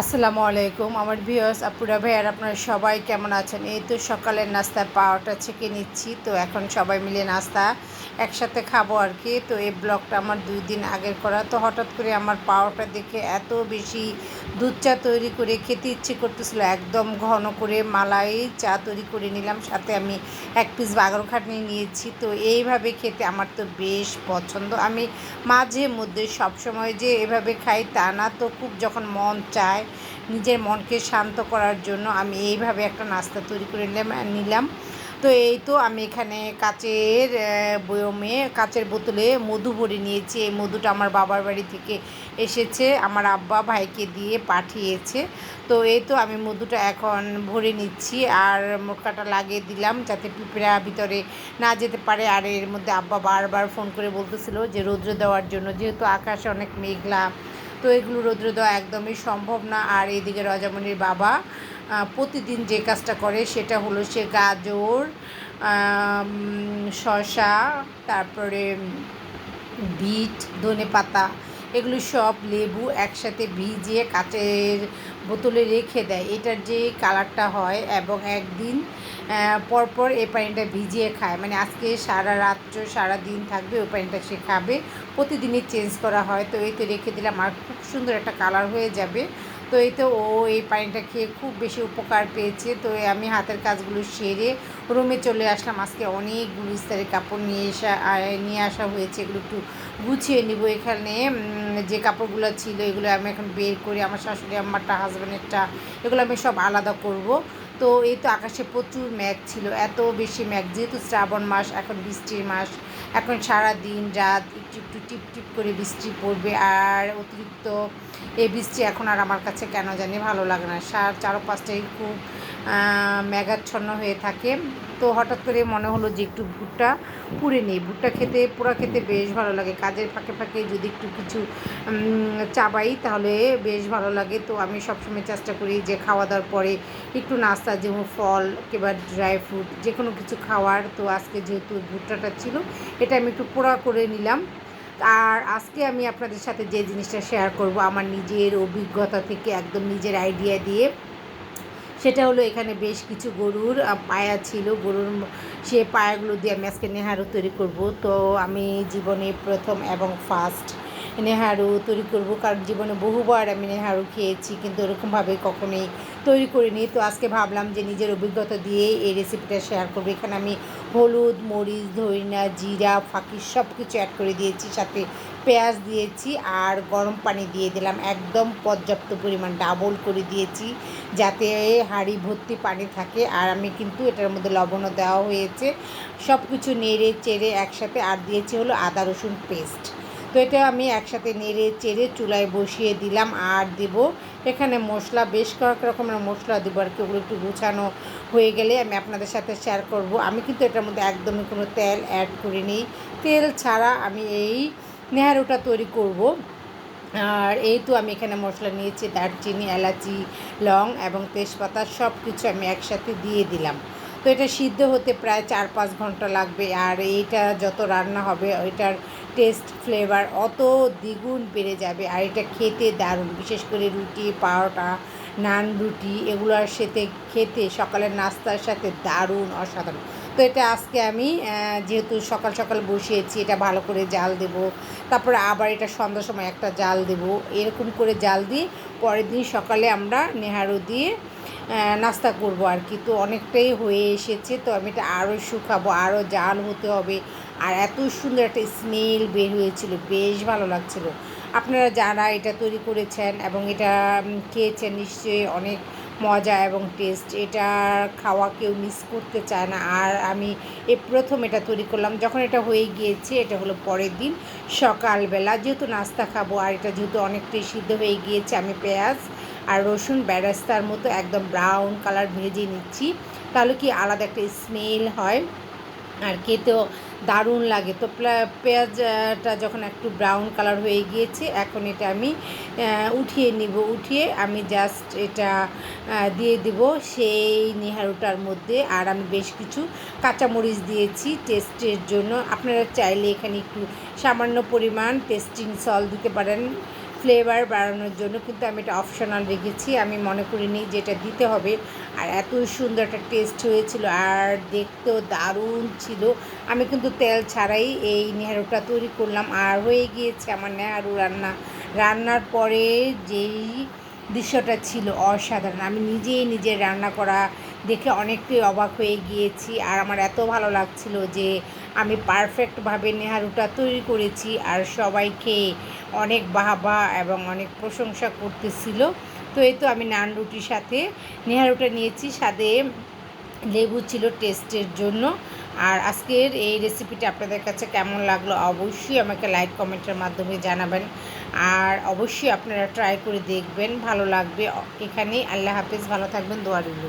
আসসালামু আলাইকুম, আমার ভিউয়ার্স আপুরা ভাই আর আপনারা সবাই কেমন আছেন? এই তো সকালের নাস্তার পাওয়াটা ছেঁকে নিচ্ছি। তো এখন সবাই মিলে নাস্তা একসাথে খাব আর কি। তো এই ব্লগটা আমার দুই দিন আগের করা। তো হঠাৎ করে আমার পাওয়াটা দেখে এত বেশি দুধ চা তৈরি করে খেতে ইচ্ছে করতেছিল। একদম ঘন করে মালাই চা তৈরি করে নিলাম। সাথে আমি এক পিস বাগর খাটনি নিয়েছি। তো এইভাবে খেতে আমার তো বেশ পছন্দ। আমি মাঝে মধ্যে সবসময় যে এভাবে খাই তা না। তো খুব যখন মন চায় নিজের মনকে শান্ত করার জন্য আমি এইভাবে একটা নাস্তা তৈরি করে নিলাম তো এই তো আমি এখানে কাচের বয়মে, কাচের বোতলে মধু ভরে নিয়েছি। এই মধুটা আমার বাবার বাড়ি থেকে এসেছে, আমার আব্বা ভাইকে দিয়ে পাঠিয়েছে। তো এই তো আমি মধুটা এখন ভরে নিচ্ছি, আর মোটকাটা লাগিয়ে দিলাম যাতে পিঁপড়া ভিতরে না যেতে পারে। আর এর মধ্যে আব্বা বারবার ফোন করে বলতেছিল যে রৌদ্র দেওয়ার জন্য, যেহেতু আকাশে অনেক মেঘলা তো এগুলো রৌদ্র দেওয়া একদমই সম্ভব না। আর এদিকে রজামণির বাবা প্রতিদিন যে কাজটা করে সেটা হলো সে গাজর শশা তারপরে বিট ধনে পাতা এগুলো সব লেবু একসাথে ভিজিয়ে কাচের বোতলে রেখে দেয়। এটার যে কালারটা হয় এবং একদিন পরপর এই পানিটা ভিজিয়ে খায়। মানে আজকে সারা রাত্র সারা দিন থাকবে ওই পানিটা সে খাবে। প্রতিদিনই চেঞ্জ করা হয়। তো এই তো রেখে দিলে আমার খুব সুন্দর একটা কালার হয়ে যাবে। তো এই তো ও এই পানিটা খেয়ে খুব বেশি উপকার পেয়েছে। তো আমি হাতের কাজগুলো সেরে রুমে চলে আসলাম। আজকে অনেকগুলো ইস্তারের কাপড় নিয়ে এসা নিয়ে আসা হয়েছে। এগুলো একটু গুছিয়ে নিব এখানে। যে কাপড়গুলো ছিল এগুলো আমি এখন বের করি আমার শাশুড়ি, আমারটা হাজব্যান্ডেরটা এগুলো আমি সব আলাদা করব। তো এই তো আকাশে প্রচুর ম্যাঘ ছিল, এত বেশি ম্যাঘ যেহেতু শ্রাবণ মাস, এখন বৃষ্টির মাস, এখন সারা দিন রাত একটু একটু টিপ টিপ করে বৃষ্টি পড়বে। আর অতিরিক্ত এই বৃষ্টি এখন আর আমার কাছে কেন জানি ভালো লাগে না। সার চারো চারপাশটাই খুব মেঘাচ্ছন্ন হয়ে থাকে। তো হঠাৎ করে মনে হলো যে একটু ভুট্টা পুড়ে নিই। ভুট্টা খেতে, পোড়া খেতে বেশ ভালো লাগে। কাজের ফাঁকে ফাঁকে যদি একটু কিছু চাবাই তাহলে বেশ ভালো লাগে। তো আমি সবসময় চেষ্টা করি যে খাওয়া দাওয়ার পরে একটু নাস্তা, যেমন ফল কিংবা ড্রাই ফ্রুট, যে কোনো কিছু খাওয়ার। তো আজকে যেহেতু ভুট্টাটা ছিল, এটা আমি একটু পোড়া করে নিলাম। আর আজকে আমি আপনাদের সাথে যে জিনিসটা শেয়ার করব, আমার নিজের অভিজ্ঞতা থেকে, একদম নিজের আইডিয়া দিয়ে। সেটা হলো এখানে বেশ কিছু গরুর পায়া ছিল। গরুর সে পায়াগুলো দিয়ে আমি আজকে নেহারও তৈরি করব। তো আমি জীবনে প্রথম এবং ফার্স্ট নেহারু তৈরি করব, কারণ জীবনে বহুবার আমি নেহারু খেয়েছি, কিন্তু ওরকমভাবে কখনোই তৈরি করিনি। তো আজকে ভাবলাম যে নিজের অভিজ্ঞতা দিয়ে এই রেসিপিটা শেয়ার করব। এখানে আমি হলুদ, মরিচ ধইনা জিরা, ফাঁকি সব কিছু অ্যাড করে দিয়েছি, সাথে পেঁয়াজ দিয়েছি আর গরম পানি দিয়ে দিলাম। একদম পর্যাপ্ত পরিমাণ ডাবল করে দিয়েছি, যাতে হাঁড়ি ভর্তি পানি থাকে। আর আমি কিন্তু এটার মধ্যে লবণও দেওয়া হয়েছে। সব কিছু নেড়ে চেড়ে একসাথে আর দিয়েছি হলো আদা, রসুন পেস্ট তো এটা আমি একসাথে নেড়ে চেড়ে চুলায় বসিয়ে দিলাম আর দেব। এখানে মশলা, বেশ কয়েক রকমের মশলা দেবো আর কি, ওগুলো একটু গুছানো হয়ে গেলে আমি আপনাদের সাথে শেয়ার করব। আমি কিন্তু এটার মধ্যে একদমই কোনো তেল অ্যাড করিনি। তেল ছাড়া আমি এই নেহারুটা তৈরি করব। আর এই তো আমি এখানে মশলা নিয়েছি, দারচিনি, এলাচি, লং এবং তেজপাতা সব কিছু আমি একসাথে দিয়ে দিলাম। তো এটা সিদ্ধ হতে প্রায় চার পাঁচ ঘণ্টা লাগবে। আর এইটা যত রান্না হবে এটার টেস্ট ফ্লেভার অত দ্বিগুণ বেড়ে যাবে। আর এটা খেতে দারুণ, বিশেষ করে রুটি পাওয়াটা নান রুটি, এগুলোর সাথে খেতে সকালের নাস্তার সাথে দারুণ, অসাধারণ। তো এটা আজকে আমি যেহেতু সকাল সকাল বসিয়েছি, এটা ভালো করে জাল দেব। তারপরে আবার এটা সন্ধ্যার সময় একটা জাল দেব। এরকম করে জাল দিয়ে পরের দিন সকালে আমরা নেহারু দিয়ে নাস্তা করব আর কি। তো অনেকটাই হয়ে এসেছে। তো আমি এটা আরও শুকাবো, আরও জাল হতে হবে। আর এত সুন্দর একটা স্মেল বের হয়েছিল, বেশ ভালো লাগছিল। আপনারা যারা এটা তৈরি করেছেন এবং এটা খেয়েছেন, নিশ্চয়ই অনেক মজা এবং টেস্ট এটা খাওয়া কেউ মিস করতে চায় না। আর আমি এ প্রথম এটা তৈরি করলাম, যখন এটা হয়ে গিয়েছে, এটা হলো পরের দিন, সকালবেলা যেহেতু নাস্তা খাব, আর এটা যেহেতু অনেকটাই সিদ্ধ হয়ে গিয়েছে, আমি পেঁয়াজ আর রসুন ব্যারাস্তার মতো একদম ব্রাউন কালার ভেজে নিচ্ছি, তাহলে কি আলাদা একটা স্মেল হয়। আর খেতেও দারুণ লাগে। তো পেঁয়াজটা যখন একটু ব্রাউন কালার হয়ে গিয়েছে, এখন এটা আমি উঠিয়ে নিব। উঠিয়ে আমি জাস্ট এটা দিয়ে দেব সেই নিহারুটার মধ্যে। আর আমি বেশ কিছু কাঁচামরিচ দিয়েছি টেস্টের জন্য। আপনারা চাইলে এখানে একটু সামান্য পরিমাণ টেস্টিং সল দিতে পারেন ফ্লেভার বাড়ানোর জন্য। কিন্তু আমি এটা অপশনাল রেখেছি। আমি মনে করিনি যে এটা দিতে হবে। আর এত সুন্দর একটা টেস্ট হয়েছিল আর দেখতেও দারুণ ছিল। আমি কিন্তু তেল ছাড়াই এই নেহারুটা তৈরি করলাম। আর হয়ে গিয়েছে আমার নেহারু রান্না। রান্নার পরে যেই দৃশ্যটা ছিল অসাধারণ। আমি নিজেই নিজের রান্না করা দেখে অনেকটাই অবাক হয়ে গিয়েছি আর আমার এত ভালো লাগছিল যে আমি পারফেক্টভাবে নেহারুটা তৈরি করেছি আর সবাইকে অনেক বাহবা এবং অনেক প্রশংসা করতেছিল। তো এই তো আমি নান রুটির সাথে নেহারুটা নিয়েছি। সাথে লেবু ছিল টেস্টের জন্য। আর আজকের এই রেসিপিটা আপনাদের কাছে কেমন লাগল অবশ্যই আমাকে লাইক কমেন্টের মাধ্যমে জানাবেন। আর অবশ্যই আপনারা ট্রাই করে দেখবেন, ভালো লাগবে। এখানেই আল্লাহ হাফিজ, ভালো থাকবেন, দোয়া রইল।